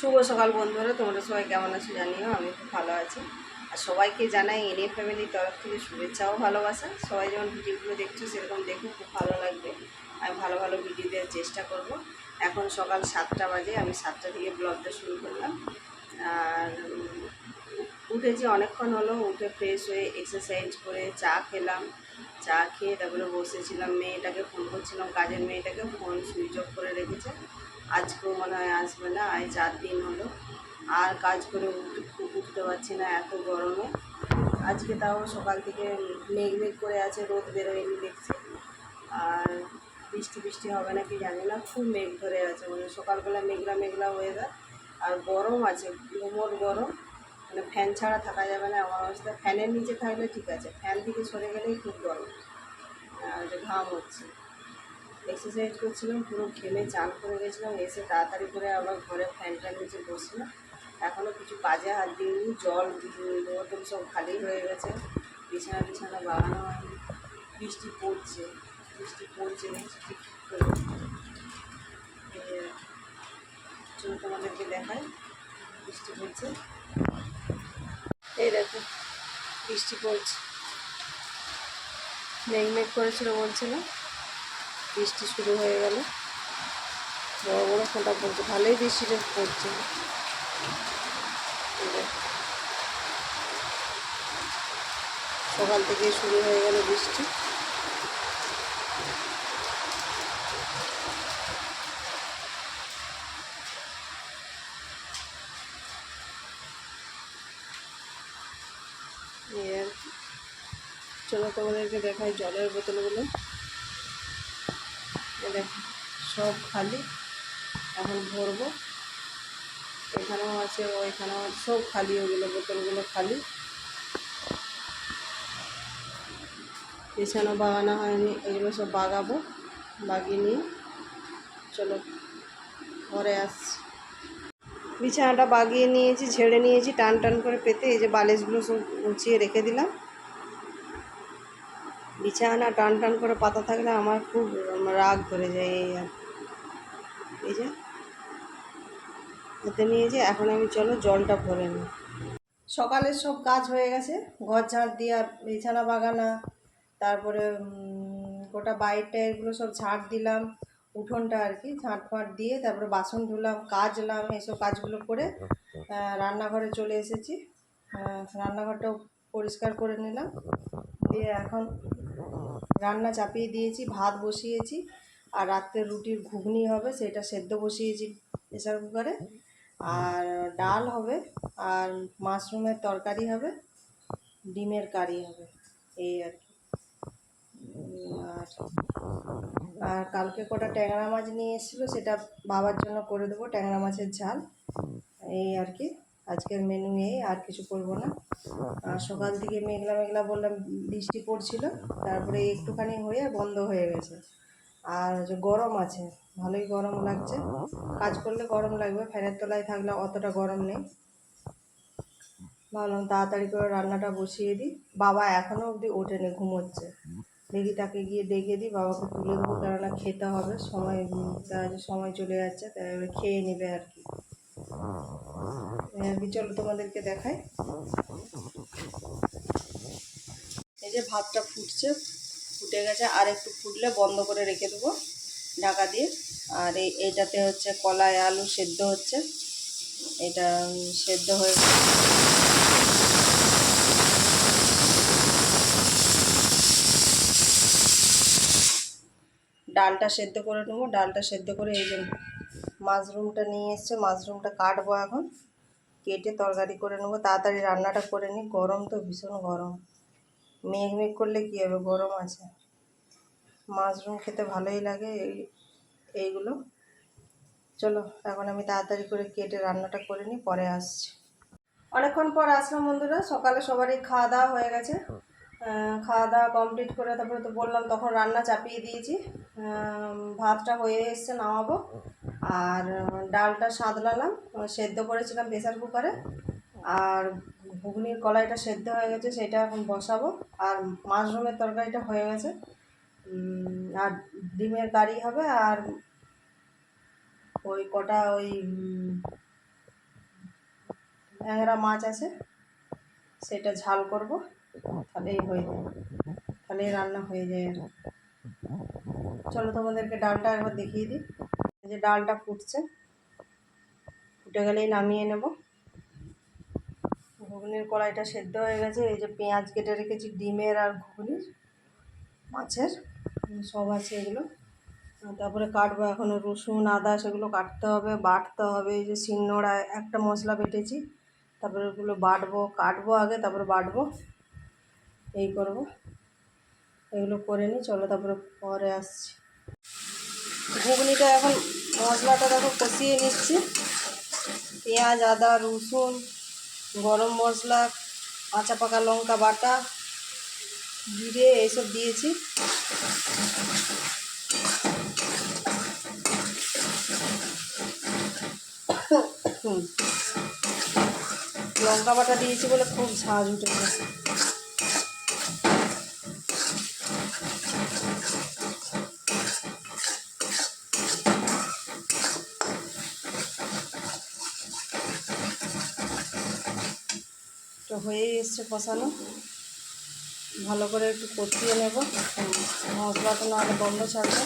শুভ সকাল বন্ধুরা, তোমরা সবাই কেমন আছো জানিও, আমি খুব ভালো আছি। আর সবাইকে জানাই এনএ ফ্যামিলির তরফ থেকে শুভেচ্ছাও ভালোবাসা। সবাই যেমন ভিডিওগুলো দেখছ, সেরকম দেখো, খুব ভালো লাগবে। আমি ভালো ভালো ভিডিও দেওয়ার চেষ্টা করব। এখন সকাল সাতটা বাজে, আমি সাতটা থেকে ব্লগটা শুরু করলাম। আর উঠেছি অনেকক্ষণ হলো, উঠে ফ্রেশ হয়ে এক্সারসাইজ করে চা খেলাম। চা খেয়ে তারপরে বসেছিলাম, মেয়েটাকে ফোন করছিলাম, কাজের মেয়েটাকে ফোন সুইচ অফ করে রেখেছে। আজকেও মনে হয় আসবে না আজ চার দিন হলো। আর কাজ করে উঠ- উঠতে পারছি না এত গরমে। আজকে তাও সকাল থেকে মেঘ মেঘ করে আছে, রোদ বেরোয়নি দেখছি। আর বৃষ্টি বৃষ্টি হবে নাকি জানি না, খুব মেঘ ধরে আছে। মানে সকালবেলা মেঘলা মেঘলা ওয়েদার আর গরম আছে গুমোট গরম। মানে ফ্যান ছাড়া থাকা যাবে না আমার অবস্থা। ফ্যানের নিচে থাকলে ঠিক আছে ফ্যান থেকে সরে গেলেই খুব গরম। আর ঘাম হচ্ছে। এক্সারসাইজ করছিলাম, পুরো ঘেমে চান করে গেছিলাম, এসে তাড়াতাড়ি করে আবার ঘরে ফ্যানটার নিচে বসলাম। এখনও কিছু কাজে হাত দিইনি, জল বোতল সব খালি হয়ে গেছে, বিছানা বিছানা বাগানো হয়নি। বৃষ্টি পড়ছে বৃষ্টি পড়ছে চলো তোমাদেরকে দেখাই, বৃষ্টি পড়ছে। এই দেখো, বৃষ্টি পড়ছে। মেঘ মেঘ করেছিল বলছিল। বৃষ্টি শুরু হয়ে গেল। বড় বড় ফোঁটা পড়ছে, ভালোই বৃষ্টিটা পড়ছে। সকাল থেকে শুরু হয়ে গেল বৃষ্টি। চলো তোমাদেরকে দেখাই জলের বোতলগুলো। সব খালি। এখন ভরবো। এখানেও আছে ওইখানেও সব খালি ওগুলো, বোতলগুলো খালি। বিছানা বাগানো হয়নি, এগুলো সব বাগাবো, বাগিয়ে নিয়ে চলো, ঘরে আসছি। বিছানাটা বাগিয়ে নিয়েছি, ঝেড়ে নিয়েছি, টান টান করে পেতে এই যে বালিশগুলো সব গুছিয়ে রেখে দিলাম। বিছানা টান টান করে পাতা থাকলে আমার খুব রাগ ধরে যায় এই আর। এই যে, হাতে নিয়েছি এখন আমি চলো জলটা ভরে নিই। সকালের সব কাজ হয়ে গেছে, ঘর ঝাড় দেওয়া বিছানা বাগানা তারপরে গোটা বাইরটা এগুলো সব ঝাড় দিলাম, উঠোনটা আর কি ঝাঁট ফাঁট দিয়ে তারপরে বাসন ধুলাম, কাজলাম এসব কাজগুলো করে রান্নাঘরে চলে এসেছি। রান্নাঘরটাও পরিষ্কার করে নিলাম। দিয়ে এখন রান্না চাপিয়ে দিয়েছি, ভাত বসিয়েছি, আর রাত্রে রুটির ঘুগনি হবে, সেটা সেদ্ধ বসিয়েছি প্রেসার কুকারে। আর ডাল হবে, আর মাশরুমের তরকারি হবে, ডিমের কারি হবে, এই আর কি। আর আর কালকে কটা ট্যাংরা মাছ নিয়ে এসেছিল, সেটা বাবার জন্য করে দেবো, ট্যাংরা মাছের ঝাল, এই আর কি। আজকের মেনু এই আর কিছু করব না। আর সকাল থেকে মেঘলা মেঘলা বললাম বৃষ্টি পড়ছিল, তারপরে একটুখানি হয়ে বন্ধ হয়ে গেছে। আর গরম আছে, ভালোই গরম লাগছে। কাজ করলে গরম লাগবে, ফ্যানের তলায় থাকলে অতটা গরম নেই। ভাবলাম তাড়াতাড়ি করে রান্নাটা বসিয়ে দিই। বাবা এখনও অবধি ওঠেনি, ঘুমোচ্ছে। দেখি তাকে গিয়ে ডেকে দিই, বাবাকে তুলে দেবো কেননা খেতে হবে, সময় সময় চলে যাচ্ছে, তাই খেয়ে নেবে আর কি। চলো তোমাদেরকে দেখাই। এই যে ভাতটা ফুটছে, ফুটে গেছে, আর একটু ফুটলে বন্ধ করে রেখে দেবো ঢাকা দিয়ে। আর এই এইটাতে হচ্ছে কলাই আলু সেদ্ধ হচ্ছে। এটা সেদ্ধ হয়ে ডালটা সেদ্ধ করে নেব, ডালটা সেদ্ধ করে এই যে মাশরুমটা নিয়ে এসছে, মাশরুমটা কাটবো এখন। কেটে তরকারি করে নেব, তাড়াতাড়ি রান্নাটা করে নিই। গরম তো, ভীষণ গরম। মেঘ মেঘ করলে কী হবে? গরম আছে। মাশরুম খেতে ভালোই লাগে এই, এইগুলো। চলো, এখন আমি তাড়াতাড়ি করে কেটে রান্নাটা করে নিই, পরে আসছি। অনেকক্ষণ পর আসলাম বন্ধুরা, সকালে সবারই খাওয়া দাওয়া হয়ে গেছে। খাওয়া দাওয়া কমপ্লিট করে তারপরে তো বললাম, তখন রান্না চাপিয়ে দিয়েছি। ভাতটা হয়ে এসছে, নামাবো। আর ডালটা সাদলালাম সেদ্ধ করেছিলাম প্রেসার কুকারে। আর ঘুগনির কলাইটা সেদ্ধ হয়ে গেছে, সেটা এখন বসাবো। আর মাশরুমের তরকারিটা হয়ে গেছে। আর ডিমের কারি হবে, আর ওই কটা ওই ট্যাংরা মাছ আছে, সেটা ঝাল করব। তাহলেই হয়ে যাবে তাহলেই রান্না হয়ে যায় চলো তোমাদেরকে ডালটা একবার দেখিয়ে দিই। যে ডালটা ফুটছে, ফুটে গেলেই নামিয়ে নেব। ঘুগনির কড়াইটা সেদ্ধ হয়ে গেছে, এই যে পেঁয়াজ কেটে রেখেছি, ডিমের আর ঘুগনির, মাছের, সব আছে এগুলো। তারপরে কাটবো এখনও রসুন, আদা, সেগুলো কাটতে হবে, বাটতে হবে, এই যে শিলনোড়ায় একটা মশলা বেটেছি, তারপরে ওগুলো বাটবো, কাটবো আগে, তারপরে বাটবো, এই করব। এগুলো করে নিই, চলো তারপরে পরে আসছি। ঘুগনিটা এখন মশলাটা দেখো কষিয়ে নিচ্ছি পেঁয়াজ, আদা, রসুন, গরম মশলা, কাঁচা পাকা লঙ্কা বাটা, জিরে এইসব দিয়েছি। লঙ্কা বাটা দিয়েছি বলে খুব ঝাঁজ উঠে গেছে তো হয়েই এসছে কষানো। ভালো করে একটু কষিয়ে নেব। মশলাটা নাহলে গন্ধ ছাড়বে।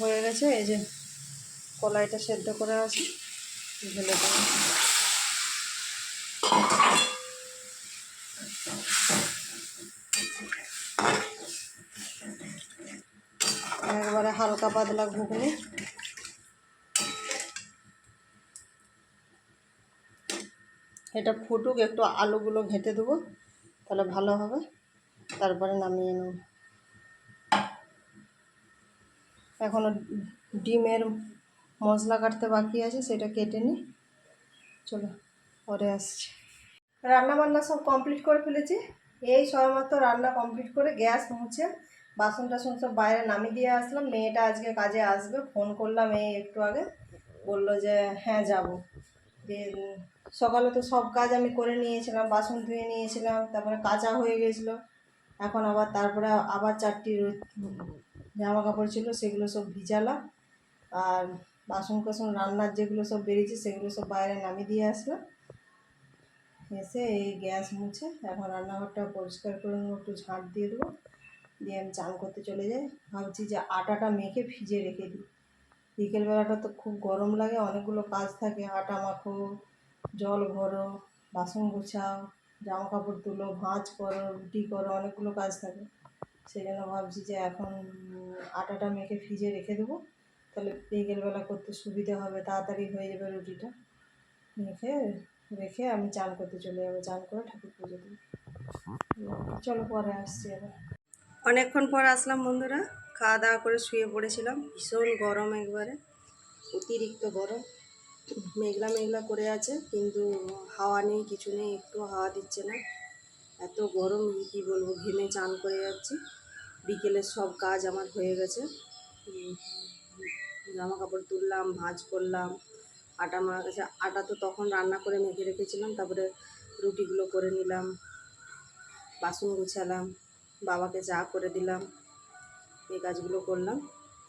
হয়ে গেছে, এই যে কলাইটা সেদ্ধ করে আসি ঢেলে একবারে হালকা পাতলা ঘুগনি। এটা ফুটুক, একটু আলুগুলো ঘেঁটে দেবো, তাহলে ভালো হবে। তারপরে নামিয়ে নেব। এখনও ডিমের মশলা কাটতে বাকি আছে, সেটা কেটে নিই। চলো, পরে আসছি। রান্না বান্না সব কমপ্লিট করে ফেলেছি। এই সবেমাত্র রান্না কমপ্লিট করে গ্যাস মুছে বাসন টাসন সব বাইরে নামিয়ে দিয়ে আসলাম। মেয়েটা আজকে কাজে আসবে। ফোন করলাম, এই একটু আগে। বলল যে হ্যাঁ যাব। দিয়ে সকালে তো সব কাজ আমি করে নিয়েছিলাম, বাসন ধুয়ে নিয়েছিলাম, তারপরে কাঁচা হয়ে গেছিল। এখন আবার তারপরে আবার চারটি জামা কাপড় ছিল, সেগুলো সব ভিজালাম। আর বাসন কোসন রান্নার যেগুলো সব বেরিয়েছে, সেগুলো সব বাইরে নামিয়ে দিয়ে আসলাম। এসে এই গ্যাস মুছে এখন রান্নাঘরটা পরিষ্কার করে নেব, একটু ঝাঁট দিয়ে দেবো। দিয়ে আমি চান করতে চলে যাই। ভাবছি যে আটাটা মেখে ভিজে রেখে দিই। বিকেলবেলাটা তো খুব গরম লাগে, অনেকগুলো কাজ থাকে, আটা মাখো, জল ভরো, বাসন গুছাও জামা কাপড় তুলো, ভাঁজ করো, রুটি করো, অনেকগুলো কাজ থাকে। সেই জন্য ভাবছি যে এখন আটাটা মেখে ভিজে রেখে দেবো। তাহলে বিকেলবেলা করতে সুবিধা হবে, তাড়াতাড়ি হয়ে যাবে রুটিটা। মেখে রেখে আমি চান করতে চলে যাব। চান করে ঠাকুর পুজো দেবো। চলো, পরে আসছি আবার। অনেকক্ষণ পর আসলাম বন্ধুরা। খাওয়া দাওয়া করে শুয়ে পড়েছিলাম। ভীষণ গরম একবারে। অতিরিক্ত গরম। মেঘলা মেঘলা করে আছে, কিন্তু হাওয়া নেই, কিছু নেই, একটু হাওয়া দিচ্ছে না। এত গরম, কী বলব, ঘেমে চান করে যাচ্ছি। বিকেলের সব কাজ আমার হয়ে গেছে। জামা কাপড় তুললাম, ভাঁজ করলাম। আটা মারা গেছে আটা তো তখন রান্না করে মেখে রেখেছিলাম, তারপরে রুটিগুলো করে নিলাম, বাসন গুছালাম, বাবাকে চা করে দিলাম, এই কাজগুলো করলাম,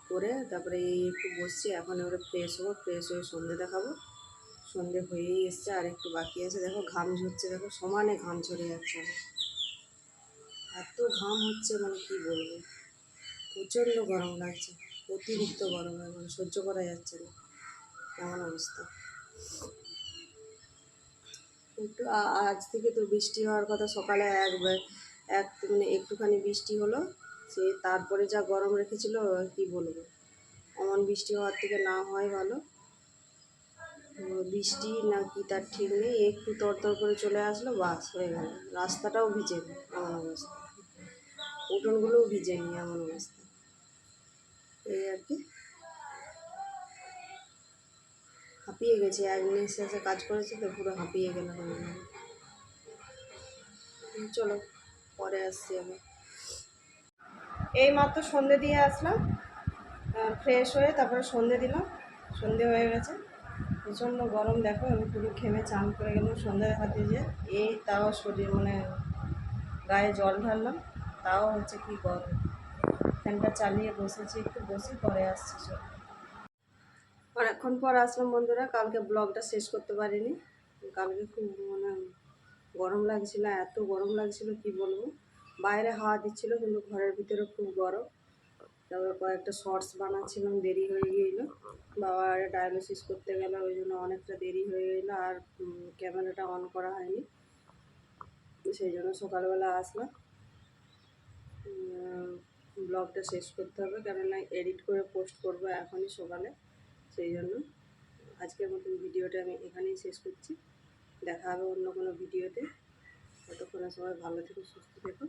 করে তারপরে এই একটু বসছি, এখন এবারে ফ্রেশ হব ফ্রেশ হয়ে সন্ধে দেখাবো, সন্ধে হয়েই এসছে, আর একটু বাকি আছে, দেখো ঘাম ঝরছে, দেখো সমানে ঘাম ঝরে যাচ্ছে, এত ঘাম হচ্ছে মানে কি বলব, প্রচণ্ড গরম লাগছে, অতিরিক্ত গরম মানে সহ্য করা যাচ্ছে না। এমন অবস্থা? একটু আজ থেকে তো বৃষ্টি হওয়ার কথা সকালে একবার, এক মানে একটুখানি বৃষ্টি হলো, সে তারপরে যা গরম রেখেছিল কি বলব? এমন বৃষ্টি হওয়ার থেকে না হয় ভালো। বৃষ্টি না কি তার ঠিক নেই, একটু তরতর করে চলে আসলো, বাস, হয়ে গেল। রাস্তাটাও ভিজে এমন অবস্থা। উঠোনগুলোও ভিজে নি, এমন অবস্থা। এই আর কি। হাঁপিয়ে গেছি, এক নিঃশ্বাসে কাজ করেছি তো পুরো হাঁপিয়ে গেলাম চলো, পরে আসছি আমি এই মাত্র সন্ধে দিয়ে আসলাম ফ্রেশ হয়ে তারপরে সন্ধে দিলাম, সন্ধে হয়ে গেছে। প্রচণ্ড গরম, দেখো, আমি পুরো ঘেমে চান করে গেলাম সন্ধে দেখাতে যে, এই তাও শরীর মানে গায়ে জল ঢাললাম, তাও হচ্ছে কি গরম। ফ্যানটা চালিয়ে বসেছি, একটু বসে পরে আসছি সব অনেকক্ষণ পর আসলাম বন্ধুরা, কালকে ব্লগটা শেষ করতে পারিনি। কালকে খুব মানে গরম লাগছিল, এত গরম লাগছিল, কি বলব? বাইরে হাওয়া দিচ্ছিল, কিন্তু ঘরের ভিতরে খুব গরম। তারপরে কয়েকটা শর্টস বানাচ্ছিলাম, দেরি হয়ে গেল। বাবা ডায়ালিসিস করতে গেলে, ওই জন্য অনেকটা দেরি হয়ে গেলো, আর ক্যামেরাটা অন করা হয়নি। সেই জন্য সকালবেলা আসলাম। ব্লগটা শেষ করতে হবে, কেননা এডিট করে পোস্ট করব এখনই সকালে। সেই জন্য আজকের মতন ভিডিওটা আমি এখানেই শেষ করছি। দেখা হবে অন্য কোনো ভিডিওতে। ততক্ষণে সবাই ভালো থেকো, সুস্থ থেকো।